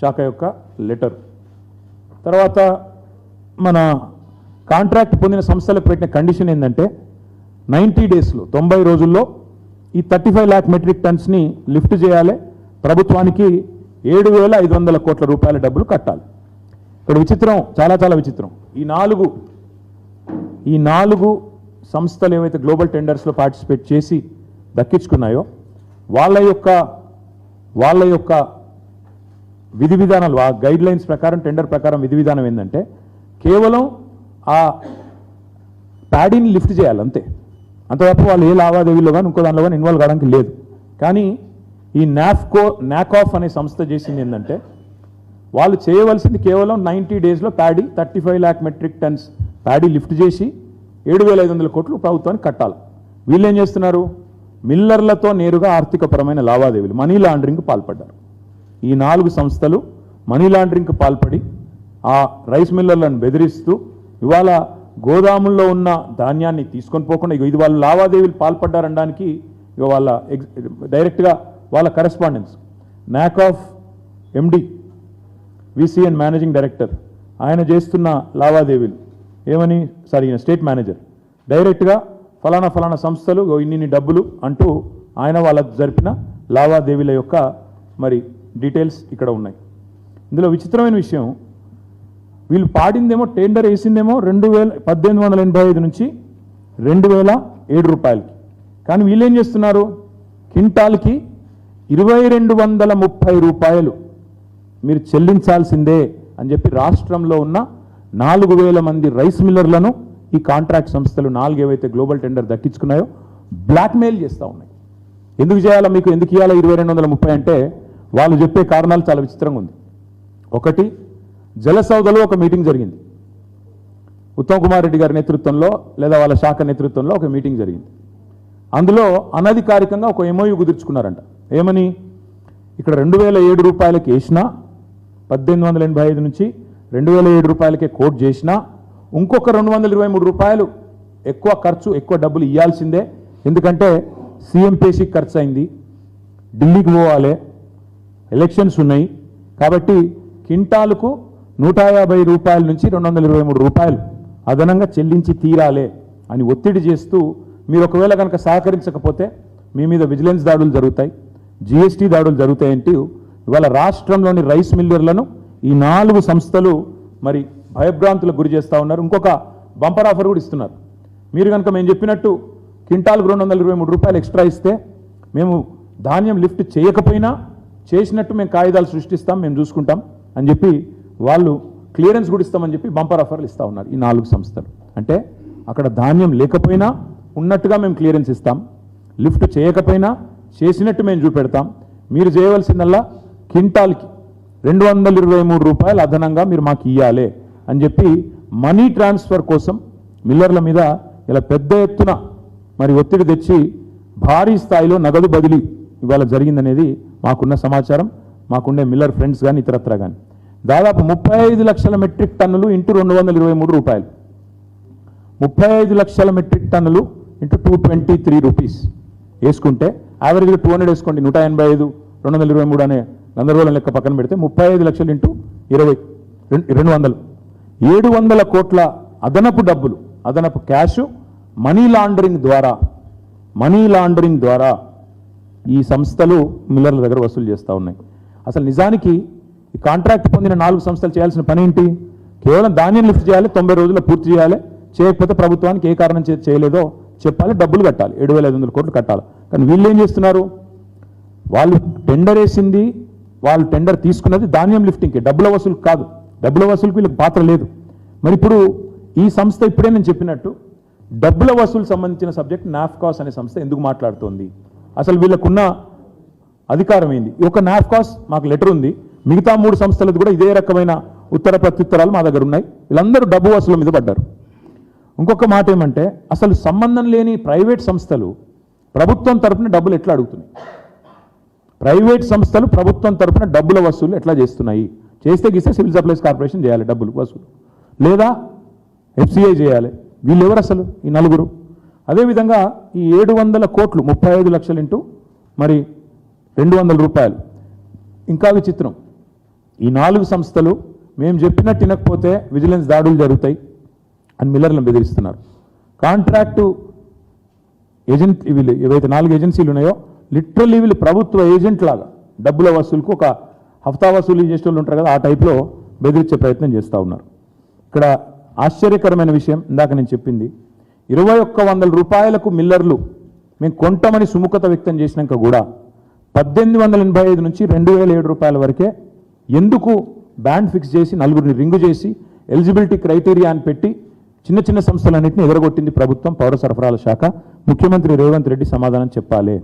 శాఖ యొక్క లెటర్. తర్వాత మన కాంట్రాక్ట్ పొందిన సంస్థలకు పెట్టిన కండిషన్ ఏంటంటే నైంటీ డేస్లో తొంభై రోజుల్లో ఈ థర్టీ ఫైవ్ ల్యాక్ మెట్రిక్ టన్స్ని లిఫ్ట్ చేయాలి. ప్రభుత్వానికి ఏడు వేల ఐదు వందల కోట్ల రూపాయల డబ్బులు కట్టాలి. ఇక్కడ విచిత్రం చాలా చాలా విచిత్రం. ఈ నాలుగు ఈ నాలుగు సంస్థలు ఏవైతే గ్లోబల్ టెండర్స్లో పార్టిసిపేట్ చేసి దక్కించుకున్నాయో వాళ్ళ యొక్క వాళ్ళ యొక్క విధి విధానాలు ఆ గైడ్ లైన్స్ ప్రకారం టెండర్ ప్రకారం విధి విధానం ఏంటంటే కేవలం ఆ ప్యాడీని లిఫ్ట్ చేయాలి అంతే. అంత తప్ప వాళ్ళు ఏ లావాదేవీలో కానీ ఇంకో దానిలో కానీ ఇన్వాల్వ్ కావడానికి లేదు. కానీ ఈ నాఫ్కో నాకాఫ్ అనే సంస్థ చేసింది ఏంటంటే వాళ్ళు చేయవలసింది కేవలం నైంటీ డేస్లో paddy thirty five lakh metric tons paddy lift చేసి ఏడు వేల ఐదు వందల కోట్లు ప్రభుత్వానికి కట్టాలి. వీళ్ళు ఏం చేస్తున్నారు? మిల్లర్లతో నేరుగా ఆర్థికపరమైన లావాదేవీలు మనీ లాండరింగ్ పాల్పడ్డారు. ఈ నాలుగు సంస్థలు మనీ లాండరింగ్కి పాల్పడి ఆ రైస్ మిల్లర్లను బెదిరిస్తూ ఇవాళ గోదాముల్లో ఉన్న ధాన్యాన్ని తీసుకొని పోకుండా ఇది వాళ్ళు లావాదేవీలు పాల్పడ్డారనడానికి ఇక వాళ్ళ ఎగ్జ్ డైరెక్ట్గా వాళ్ళ correspondence knock off MD VCN managing director ఆయన చేస్తున్న లావాదేవీలు. ఏమని? సారీ ఈయన స్టేట్ మేనేజర్ డైరెక్ట్గా ఫలానా ఫలానా సంస్థలు ఇగో ఇన్ని డబ్బులు అంటూ ఆయన వాళ్ళ జరిపిన లావాదేవీల యొక్క మరి డీటెయిల్స్ ఇక్కడ ఉన్నాయి. ఇందులో విచిత్రమైన విషయం. వీళ్ళు పాడిందేమో టెండర్ వేసిందేమో రెండు వేల పద్దెనిమిది వందల ఎనభై ఐదు నుంచి రెండు వేల ఏడు రూపాయలకి. కానీ వీళ్ళు ఏం చేస్తున్నారు? కింటాల్కి ఇరవై రెండు వందల ముప్పై రూపాయలు మీరు చెల్లించాల్సిందే అని చెప్పి రాష్ట్రంలో ఉన్న నాలుగు వేల మంది రైస్ మిల్లర్లను ఈ కాంట్రాక్ట్ సంస్థలు నాలుగు ఏవైతే గ్లోబల్ టెండర్ దక్కించుకున్నాయో బ్లాక్మెయిల్ చేస్తూ ఉన్నాయి. ఎందుకు చేయాలా మీకు? ఎందుకు ఇవ్వాలా ఇరవై రెండు వందల ముప్పై అంటే వాళ్ళు చెప్పే కారణాలు చాలా విచిత్రంగా ఉంది. ఒకటి జలసౌదలో ఒక మీటింగ్ జరిగింది. ఉత్తమ్ కుమార్ రెడ్డి గారి నేతృత్వంలో లేదా వాళ్ళ శాఖ నేతృత్వంలో ఒక మీటింగ్ జరిగింది. అందులో అనధికారికంగా ఒక ఎంఓయూ కుదుర్చుకున్నారంట. ఏమని? ఇక్కడ రెండు వేల ఏడు రూపాయలకి వేసినా పద్దెనిమిది వందల ఎనభై ఐదు నుంచి రెండు వేల ఏడు రూపాయలకే కోట్ చేసినా ఇంకొక రెండు వందల ఇరవై మూడు రూపాయలు ఎక్కువ ఖర్చు ఎక్కువ డబ్బులు ఇవ్వాల్సిందే ఎందుకంటే సీఎం పేషికి ఖర్చు అయింది ఢిల్లీకి పోవాలి. ఎలక్షన్స్ ఉన్నాయి. కాబట్టి కింటాలకు నూట యాభై రూపాయల నుంచి రెండు వందల ఇరవై మూడు రూపాయలు అదనంగా చెల్లించి తీరాలే అని ఒత్తిడి చేస్తూ మీరు ఒకవేళ కనుక సహకరించకపోతే మీ మీద విజిలెన్స్ దాడులు జరుగుతాయి జిఎస్టీ దాడులు జరుగుతాయంటూ ఇవాళ రాష్ట్రంలోని రైస్ మిల్లర్లను ఈ నాలుగు సంస్థలు మరి భయభ్రాంతులకు గురి చేస్తూ ఉన్నారు. ఇంకొక బంపర్ ఆఫర్ కూడా ఇస్తున్నారు. మీరు కనుక మేము చెప్పినట్టు కింటాల్కు రెండు వందల ఇరవై మూడు రూపాయలు ఎక్స్ట్రా ఇస్తే మేము ధాన్యం లిఫ్ట్ చేయకపోయినా చేసినట్టు మేము కాగితాలు సృష్టిస్తాం మేము చూసుకుంటాం అని చెప్పి వాళ్ళు క్లియరెన్స్ కూడా ఇస్తామని చెప్పి బంపర్ ఆఫర్లు ఇస్తూ ఉన్నారు ఈ నాలుగు సంస్థలు. అంటే అక్కడ ధాన్యం లేకపోయినా ఉన్నట్టుగా మేము క్లియరెన్స్ ఇస్తాం లిఫ్ట్ చేయకపోయినా చేసినట్టు మేము చూపెడతాం. మీరు చేయవలసిందల్లా కింటాల్కి రెండు వందల ఇరవై మూడు రూపాయలు అదనంగా మీరు మాకు ఇవ్వాలి అని చెప్పి మనీ ట్రాన్స్ఫర్ కోసం మిల్లర్ల మీద ఇలా పెద్ద ఎత్తున మరి ఒత్తిడి తెచ్చి భారీ స్థాయిలో నగదు బదిలీ ఇవాళ జరిగిందనేది మాకున్న సమాచారం మాకుండే మిల్లర్ ఫ్రెండ్స్ కానీ ఇతరత్ర కానీ దాదాపు ముప్పై ఐదు లక్షల మెట్రిక్ టన్నులు ఇంటూ రెండు వందల ఇరవై మూడు రూపాయలు. ముప్పై ఐదు లక్షల మెట్రిక్ టన్నులు into two twenty three rupees. వేసుకుంటే యావరేజ్గా టూ హండ్రెడ్ వేసుకోండి నూట ఎనభై ఐదు రెండు వందల ఇరవై మూడు అనే గందరగోళం లెక్క పక్కన పెడితే ముప్పై ఐదు లక్షలు ఇంటూ ఇరవై రెండు రెండు వందలు. ఏడు వందల కోట్ల అదనపు డబ్బులు అదనపు క్యాష్ మనీ లాండరింగ్ ద్వారా మనీ లాండరింగ్ ద్వారా ఈ సంస్థలు మిల్లర్ల దగ్గర వసూలు చేస్తూ ఉన్నాయి. అసలు నిజానికి ఈ కాంట్రాక్ట్ పొందిన నాలుగు సంస్థలు చేయాల్సిన పని ఏంటి? కేవలం ధాన్యం లిఫ్ట్ చేయాలి తొంభై రోజుల్లో పూర్తి చేయాలి చేయకపోతే ప్రభుత్వానికి ఏ కారణం చేయలేదో చెప్పాలి డబ్బులు కట్టాలి ఏడు వేల ఐదు వందల కోట్లు కట్టాలి. కానీ వీళ్ళు ఏం చేస్తున్నారు? వాళ్ళు టెండర్ వేసింది వాళ్ళు టెండర్ తీసుకున్నది ధాన్యం లిఫ్టింగ్కి డబ్బుల వసూలు కాదు. డబ్బుల వసూలుకి వీళ్ళకి పాత్ర లేదు. మరి ఇప్పుడు ఈ సంస్థ ఇప్పుడే నేను చెప్పినట్టు డబ్బుల వసూలు సంబంధించిన సబ్జెక్ట్ నాఫ్కాస్ అనే సంస్థ ఎందుకు మాట్లాడుతోంది? అసలు వీళ్ళకున్న అధికారం ఏంది? ఒక నాఫ్కాస్ మాకు లెటర్ ఉంది. మిగతా మూడు సంస్థలది కూడా ఇదే రకమైన ఉత్తర ప్రత్యుత్తరాలు మా దగ్గర ఉన్నాయి. వీళ్ళందరూ డబ్బు వసూలు మీద పడ్డారు. ఇంకొక మాట ఏమంటే అసలు సంబంధం లేని ప్రైవేట్ సంస్థలు ప్రభుత్వం తరపున డబ్బులు ఎట్లా అడుగుతున్నాయి? ప్రైవేట్ సంస్థలు ప్రభుత్వం తరపున డబ్బుల వసూలు ఎట్లా చేస్తున్నాయి? చేస్తే గీస్తే సివిల్ సప్లైస్ కార్పొరేషన్ చేయాలి డబ్బులు వసూలు. లేదా ఎఫ్సిఐ చేయాలి. వీళ్ళు ఎవరు అసలు ఈ నలుగురు? అదేవిధంగా ఈ ఏడు వందల కోట్లు ముప్పై ఐదు లక్షలు ఇంటూ మరి రెండు వందల రూపాయలు. ఇంకా విచిత్రం. ఈ నాలుగు సంస్థలు మేము చెప్పినట్టు వినకపోతే విజిలెన్స్ దాడులు జరుగుతాయి అని మిల్లర్లను బెదిరిస్తున్నారు. కాంట్రాక్టు ఏజెంట్ వీళ్ళు ఏవైతే నాలుగు ఏజెన్సీలు ఉన్నాయో లిటరల్లీ వీళ్ళు ప్రభుత్వ ఏజెంట్ లాగా డబ్బుల వసూలుకు ఒక హఫ్తా వసూలు చేసే వాళ్ళు ఉంటారు కదా ఆ టైప్లో బెదిరించే ప్రయత్నం చేస్తూ ఉన్నారు. ఇక్కడ ఆశ్చర్యకరమైన విషయం ఇందాక నేను చెప్పింది. ఇరవై ఒక్క వందల రూపాయలకు మిల్లర్లు. మేము కొంటామని సుముఖత వ్యక్తం చేసినాక కూడా పద్దెనిమిది వందల ఎనభై ఐదు నుంచి రెండు వేల ఏడు రూపాయల వరకే ఎందుకు బ్యాండ్ ఫిక్స్ చేసి నలుగురిని రింగు చేసి ఎలిజిబిలిటీ క్రైటీరియా అని పెట్టి చిన్న చిన్న సంస్థలన్నింటినీ ఎగరగొట్టింది ప్రభుత్వం పౌర సరఫరాల శాఖ. ముఖ్యమంత్రి రేవంత్ రెడ్డి సమాధానం చెప్పాలి.